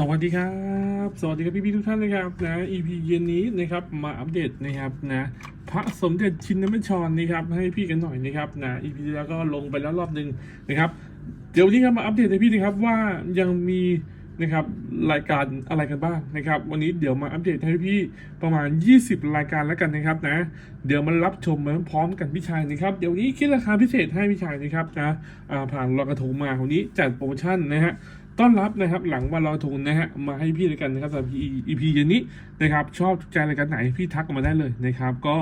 สวัสดีครับ สวัสดีครับพี่พี่ๆทุกท่านนะครับนะ EP เย็นนี้นะครับมาอัปเดตนะครับนะพระสมเด็จชินนมัญชรนะครับให้พี่กันหน่อยนะครับนะ EP แล้วก็ลงไปแล้วรอบหนึ่งนะครับเดี๋ยววันนี้ครับมาอัปเดตให้พี่นะครับว่ายังมีนะครับรายการอะไรกันบ้างนะครับ วันนี้เดี๋ยวมาอัปเดตให้พี่ประมาณ 20 รายการแล้วกันนะครับนะ เดี๋ยวมารับชมมาพร้อมกันพี่ชายนะครับเดี๋ยวนี้คิดราคาพิเศษให้พี่ชายนะครับนะผ่านลอยกระทงมาวันนี้จัดโปรโมชั่นนะฮะ ต้อนรับนะครับหลังวันลอยกระทงนะฮะมาให้พี่ด้วยกันนะครับสำหรับ EP เย็นนี้นะครับชอบถูกใจรายการไหนพี่ทักมาได้เลยนะครับ ก็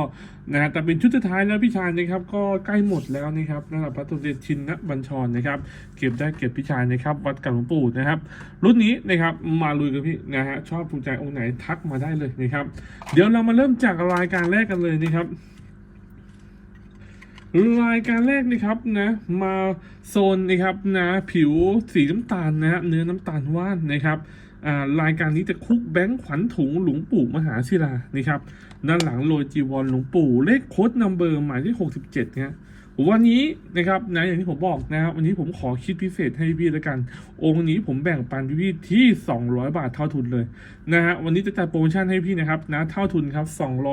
นะฮะแต่เป็นชุดสุดท้ายแล้วพี่ชายนะครับ ก็ใกล้หมดแล้วนะครับสำหรับพระตุเรียนชินนะบัญชรนะครับ เก็บได้เก็บพี่ชายนะครับ วัดกับหลวงปู่นะครับ รุ่นนี้นะครับมาลุยกันพี่นะฮะชอบถูกใจองค์ไหนทักมาได้เลยนะครับ เดี๋ยวเรามาเริ่มจากรายการแรกกันเลยนะครับ รายการแรกนะครับนะมาโซนนะครับนะผิวสีน้ำตาลนะฮะเนื้อน้ำตาลว่านนะครับอ่ารายการนี้จะคุกแบงค์ขวัญถุงหลวงปู่มหาศิลานะครับด้านหลังโรยจีวรหลวงปู่เลขโค้ดนัมเบอร์หมายเลขหกสิบเจ็ดนะ วันนี้นะครับนะอย่างที่ผมบอกนะครับวันนี้ผมขอคิดพิเศษให้พี่แล้วกัน องค์นี้ผมแบ่งปันพี่ๆที่ 200 บาทเท่าทุนเลยนะฮะวันนี้จะจัดโปรโมชั่นให้พี่นะครับนะเท่าทุนครับ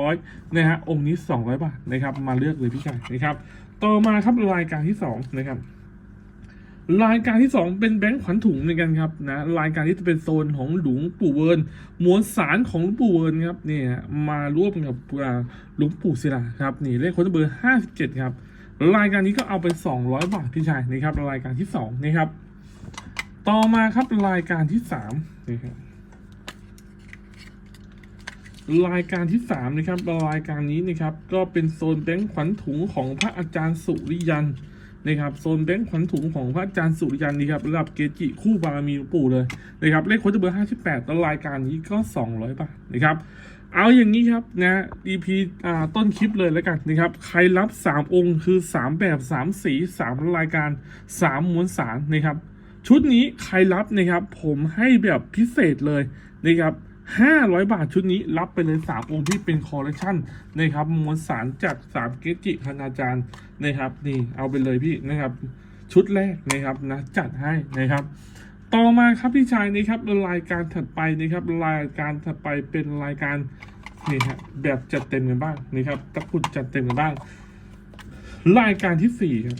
200นะฮะองค์นี้ 200 บาทนะครับ มาเลือกเลยพี่ชายนะครับต่อมาครับรายการที่สองนะครับรายการที่สองเป็นแบงค์ขวัญถุงเหมือนกันครับนะรายการที่จะเป็นโซนของหลวงปู่เวิร์นมวลสารของหลวงปู่เวิร์นครับเนี่ยมาร่วมกับหลวงปู่ศิลาครับนี่เลขค้ดเบอร์ห้าสิบเจ็ดครับ รายการนี้ก็เอาไปสองร้อยบาทพี่ชายนะครับ รายการที่สองนะครับ ต่อมาครับรายการที่สามนี่ครับรายการที่สามนะครับรายการนี้นะครับ ก็เป็นโซนแบงค์ขวัญถุงของพระอาจารย์สุริยันนะครับโซนแบงค์ขวัญถุงของพระอาจารย์สุริยันนี่ครับระดับเกจิคู่บารมีหลวงปู่เลยนะครับเลขโค้ดเบอร์ห้าสิบแปดแล้วรายการนี้ก็สองร้อยบาทนะครับ เอาอย่างนี้ครับนะ EP อ่าต้นคลิปเลยแล้วกันนะครับ ใครรับ 3 องค์คือ 3 แบบ 3 สี 3 รายการ 3มวลสารนะครับ ชุดนี้ใครรับนะครับ ผมให้แบบพิเศษเลยนะครับ500 บาทชุดนี้รับไปเลย 3 องค์ที่เป็นคอลเลคชันนะครับมวลสารจาก3เกจิคณาจารย์นะครับ นี่เอาไปเลยพี่นะครับ ชุดแรกนะครับนะจัดให้นะครับ ต่อมาครับพี่ชายนี่ครับรายการถัดไปนะครับรายการถัดไปเป็นรายการนี่ครับแบบจัดเต็มกันบ้างนะครับตะกุดจัดเต็มกันบ้าง รายการที่สี่ครับ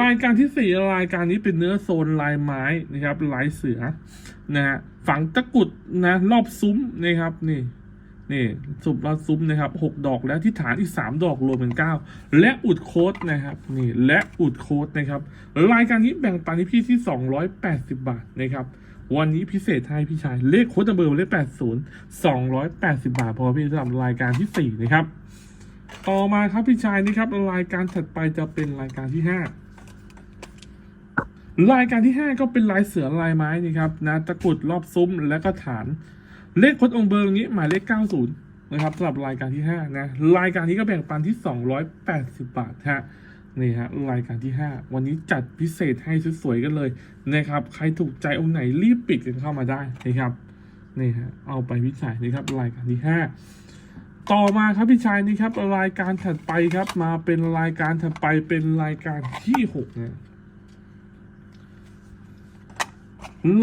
รายการที่สี่รายการนี้เป็นเนื้อโซนลายไม้นะครับลายเสือนะฮะฝังตะกุดนะรอบซุ้มนะครับนี่ นี่สุบรอบซุ้มนะครับหกดอกแล้วที่ฐานอีกสามดอกรวมเป็นเก้าและอุดโค้ดนะครับนี่และอุดโค้ดนะครับรายการนี้แบ่งปันให้พี่ที่สองร้อยแปดสิบบาทนะครับวันนี้พิเศษให้พี่ชายเลขโค้ดเบอร์เลขแปดศูนย์สองร้อยแปดสิบาท พอพี่สำหรับรายการที่สี่นะครับ ต่อมาครับพี่ชายนี่ครับรายการถัดไปจะเป็นรายการที่ห้ารายการที่ห้าก็เป็นลายเสือลายไม้นี่ครับนะตะกรุดรอบซุ้มและก็ฐาน เลขคดองเบอร์นี้หมายเลข 90 นะครับสำหรับรายการที่ 5 นะ รายการนี้ก็แบ่งปันที่ 280 บาทฮะนี่ฮะรายการที่ 5 วันนี้จัดพิเศษให้สวยๆกันเลยนะครับ ใครถูกใจองค์ไหนรีบปิดกันเข้ามาได้นะครับนี่ฮะเอาไปพิจายนะครับรายการที่ 5 ต่อมาครับพี่ชายนี่ครับรายการถัดไปครับมาเป็นรายการถัดไปเป็นรายการที่6นะ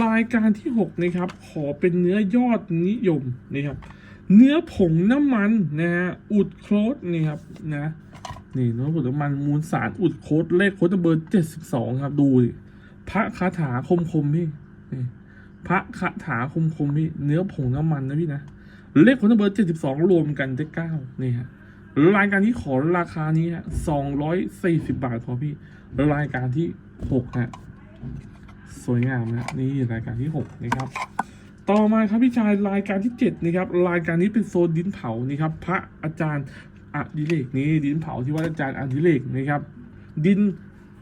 รายการที่ 6 นะครับ ขอเป็นเนื้อยอดนิยมนะครับ เนื้อผงน้ำมันนะฮะอุดโครนี่ครับนะนี่เนื้อผงน้ำมันมูลสารอุดโครเลขโคดเบอร์เจ็ดสิบสองครับดูดิพระคาถาคมคมพี่นี่พระคาถาคมคมพี่เนื้อผงน้ำมันนะพี่นะเลขโคดเบอร์เจ็ดสิบสองรวมกันได้เก้านี่ฮะรายการที่ขอราคานี้ฮะสองร้อยสี่สิบบาทพอพี่รายการที่หกฮะ สวยงามนะนี่รายการที่ 6 นะครับ ต่อมาครับพี่ชายรายการที่ 7 นะครับ รายการนี้เป็นโซนดินเผานี่ครับ พระอาจารย์อดิเรกนี่ดินเผาที่ว่าอาจารย์อดิเรกนะครับ ดิน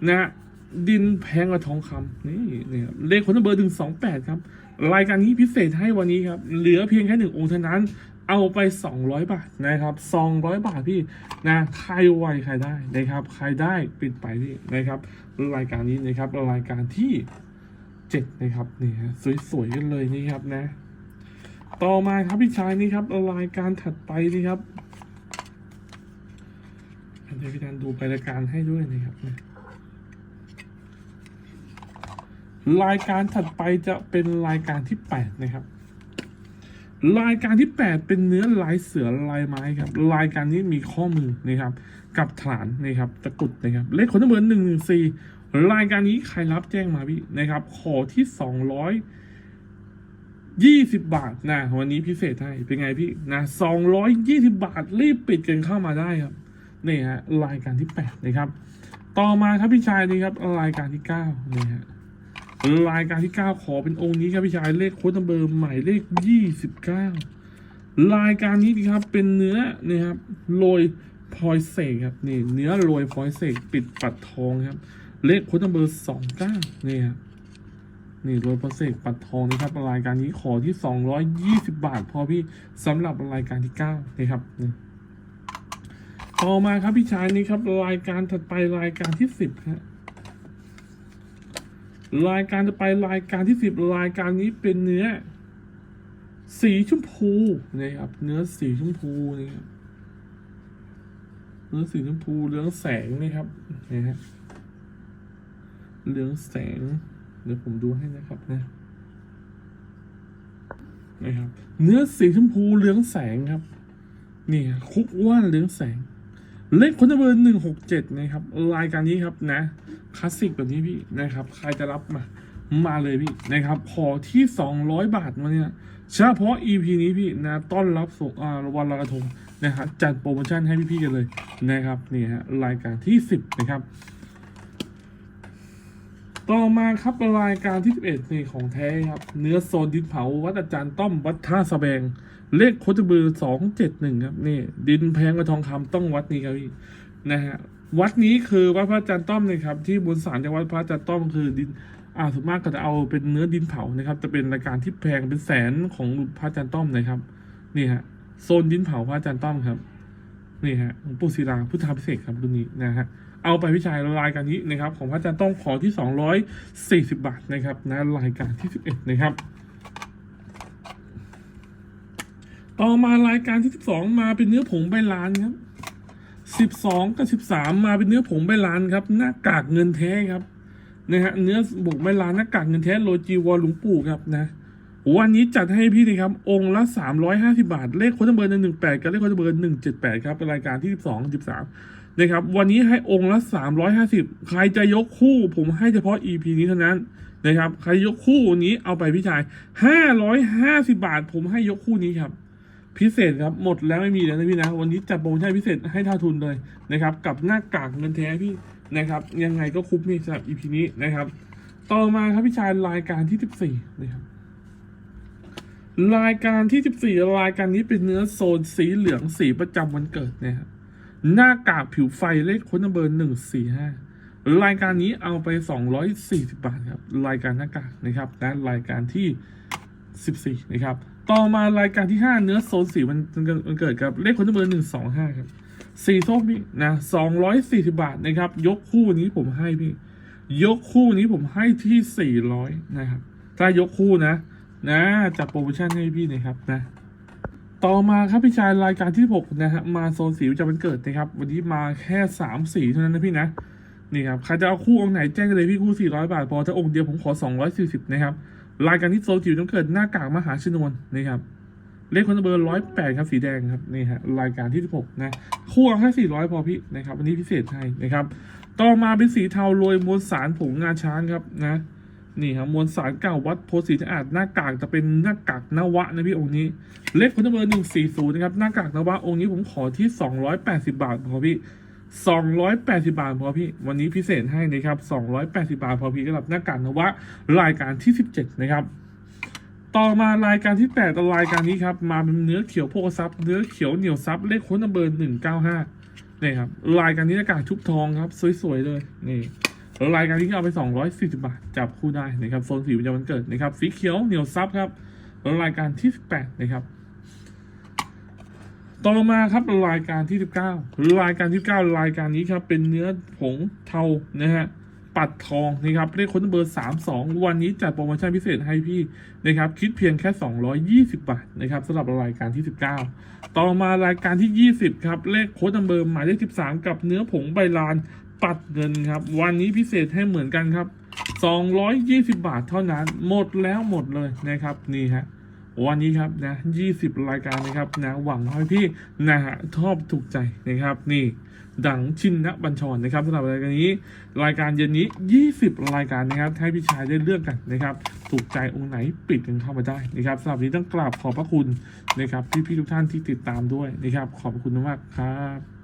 นะดินแพงกว่าทองคำนี่นี่ครับเลขคนเบอร์หนึ่งสองแปดครับ รายการนี้พิเศษให้วันนี้ครับ เหลือเพียงแค่หนึ่งองค์เท่านั้นเอาไป 200 บาทนะครับ 200 บาทพี่นะใครไวใครได้นะครับ ใครได้ปิดไปพี่นะครับ รายการนี้นะครับรายการที่ เจ็ดนะครับนี่ฮะสวยๆกันเลยนี่ครับนะ ต่อมาครับพี่ชายนี่ครับรายการถัดไปนี่ครับเดี๋ยวพี่ดันดูไปรายการให้ด้วยนะครับนะรายการถัดไปจะเป็นรายการที่แปดนะครับ รายการที่แปดเป็นเนื้อลายเสือลายไม้ครับ รายการนี้มีข้อมือนะครับ กับฐานนะครับตะกุดนะครับ เลขคนทั้งเบอร์หนึ่งหนึ่งสี่ รายการนี้ใครรับแจ้งมาพี่นะครับ ขอที่สองร้อยยี่สิบบาทนะวันนี้พิเศษให้เป็นไงพี่นะสองร้อยยี่สิบาท รีบปิดกันเข้ามาได้ครับนี่ฮะรายการที่แปดนะครับ ต่อมาครับพี่ชายนี่ครับ รายการที่เก้านี่ฮะรายการที่เก้าขอเป็นองค์นี้ครับพี่ชายเลขโค้ดนัมเบอร์ใหมายเลขยี่สิบเก้ารายการนี้นะครับเป็นเนื้อนี่ครับโรยพลอยเสกครับนี่เนื้อโรยพลอยเสกปิดปัดทองครับ เลขโค้ดนัมเบอร์สองเก้านี่ครับนี่โรยพลอยเสกปัดทองนะครับ รายการนี้ขอที่สองร้อยยี่สิบาท พอพี่สำหรับรายการที่เก้านะครับนี่ต่อมาครับพี่ชายนี่ครับรายการถัดไปรายการที่สิบฮะรายการจะไปรายการที่สิบรายการนี้เป็นเนื้อ สีชมพูนะครับ เนื้อสีชมพูนะครับเนื้อสีชมพูเรืองแสงนะครับนะฮะ เรืองแสง เดี๋ยวผมดูให้นะครับนะนะครับ เนื้อสีชมพูเรืองแสงครับ นี่ฮะคุกว่านเรืองแสง เลขคนเบอร์หนึ่งหกเจ็ดนะครับ รายการนี้ครับนะคลาสสิกแบบนี้พี่นะครับ ใครจะรับมา มาเลยพี่นะครับขอที่สองร้อยบาทมาเนี่ยเฉพาะ EP นี้พี่นะต้อนรับส่งอ่าวันลอยกระทงนะครับจัดโปรโมชั่นให้พี่ๆกันเลยนะครับนี่ฮะรายการที่สิบนะครับ ต่อมาครับรายการที่ 11นี่ของแท้ครับ เนื้อโซนดินเผา วัดอาจารย์ต้อมวัดท่าสะแบง เลขโคตรเบอร์สองเจ็ดหนึ่งครับนี่ ดินแพงกว่าทองคำต้องวัดนี้ครับพี่นะฮะวัดนี้คือวัดพระอาจารย์ต้อมนะครับ ที่บนศาลจังหวัดพระอาจารย์ต้อมคือดินอ่าส่วนมากก็จะเอาเป็นเนื้อดินเผานะครับ จะเป็นรายการที่แพงเป็นแสนของพระอาจารย์ต้อมนะครับนี่ฮะโซนดินเผาพระอาจารย์ต้อมครับนี่ฮะหลวงปู่ศิลาพุทธาพิเศษครับรุ่นนี้นะฮะ เอาไปวิจัยรายการนี้นะครับของพระอาจารย์ต้องขอที่ 240 บาทนะครับนะรายการที่ 11 นะครับ ต่อมารายการที่ 12 มาเป็นเนื้อผงใบลานครับ 12 กับ 13 มาเป็นเนื้อผงใบลานครับ หน้ากากเงินแท้ครับนะฮะเนื้อบุกใบลานหน้ากากเงินแท้โลจีวอลหลวงปู่ครับนะวันนี้จัดให้พี่นะครับ องค์ละ 350 บาท เลขโค้ดเบอร์หนึ่งแปดกับเลขโค้ดเบอร์หนึ่งเจ็ดแปดครับเป็นรายการที่สิบสองสิบสาม นะครับ วันนี้ให้องค์ละ 350 ใครจะยกคู่ ผมให้เฉพาะ EP นี้เท่านั้นนะครับ ใครยกคู่นี้เอาไปพี่ชาย 550 บาท ผมให้ยกคู่นี้ครับ พิเศษครับหมดแล้วไม่มีแล้วนะพี่นะ วันนี้จัดโปรโมชั่นพิเศษให้ท่าทุนเลยนะครับ กับหน้ากากเงินแท้พี่นะครับ ยังไงก็คุ้มนี่สำหรับ EP นี้นะครับ ต่อมาครับพี่ชายรายการที่ 14 นะครับรายการที่ 14 รายการนี้เป็นเนื้อโซนสีเหลืองสีประจำวันเกิดนะครับ หน้ากากผิวไฟเลขค้นเบอร์หนึ่งสี่ห้ารายการนี้เอาไป240บาทครับรายการหน้ากากนะครับและรายการที่14นะครับ ต่อมารายการที่5เนื้อโซนสีวันวันเกิดครับเลขค้นเบอร์หนึ่งสองห้าครับสีส้มพี่นะ240บาทนะครับ ยกคู่นี้ผมให้พี่ ยกคู่นี้ผมให้ที่400นะครับ ถ้ายกคู่นะ นะจัดโปรโมชั่นให้พี่นะครับนะ ต่อมาครับพี่ชายรายการที่ 6 นะฮะมาโซนสีประจำวันเกิดนะครับ วันนี้มาแค่3สีเท่านั้นนะพี่นะนี่ครับใครจะเอาคู่องค์ไหนแจ้งเลยพี่คู่ 400 บาท พอถ้าองค์เดียวผมขอ 240 นะครับ รายการที่โซนจิ๋วต้องเกิดหน้ากากมหาชนวนนะครับเลขคนเบอร์ร้อยแปดครับสีแดงครับนี่ฮะรายการที่16นะคู่เอาแค่400พอพี่นะครับวันนี้พิเศษให้นะครับ ต่อมาเป็นสีเทาโรยมวลสารผงงาช้างครับนะ นี่ครับมวลสารเก่าวัดโพธิ์สีสะอาดหน้ากากจะเป็นหน้ากากนวะนะพี่องค์นี้ เลขคนเบอร์หนึ่งสี่ศูนย์นะครับหน้ากากนวะองค์นี้ผมขอที่สองร้อยแปดสิบาทพอพี่สองร้อยแปดสิบาทพอพี่ วันนี้พิเศษให้นะครับสองร้อยแปดสิบาทพอพี่สำหรับหน้ากากนวะรายการที่สิบเจ็ดนะครับต่อมารายการที่แปดรายการนี้ครับมาเป็นเนื้อเขียวโพกซับเนื้อเขียวเหนียวซับเลขคนเบอร์หนึ่งเก้าห้านี่ครับรายการนี้หน้ากากชุบทองครับ สวยๆเลยนี่ รายการที่เอาไป 240 บาท จับคู่ได้นะครับโซนสีประจำวันเกิดนะครับ สีเขียวเหนียวซับครับรายการที่ 18 นะครับต่อมาครับรายการที่ 19 รายการที่ 9 รายการนี้ครับเป็นเนื้อผงเทานะฮะปัดทองนะครับเลขค้นเบอร์ 32 วันนี้จัดโปรโมชั่นพิเศษให้พี่นะครับคิดเพียงแค่ 220 บาทนะครับสำหรับรายการที่ 19 ต่อมารายการที่ 20 ครับเลขโค้ดนัมเบอร์หมายเลข 13 กับเนื้อผงใบลาน ปัดเงินครับ วันนี้พิเศษให้เหมือนกันครับ 220 บาทเท่านั้น หมดแล้วหมดเลยนะครับนี่ฮะวันนี้ครับนะ 20 รายการนะครับนะหวังให้พี่นะฮะชอบถูกใจนะครับ นี่ดังชินนะบัญชรนะครับสำหรับรายการนี้ รายการเย็นนี้ 20 รายการนะครับ ให้พี่ชายได้เลือกกันนะครับ ถูกใจองค์ไหนปิดกันเข้ามาได้นะครับสำหรับนี้ต้องกราบขอบพระคุณนะครับพี่ๆทุกท่านที่ติดตามด้วยนะครับ ขอบพระคุณมากครับ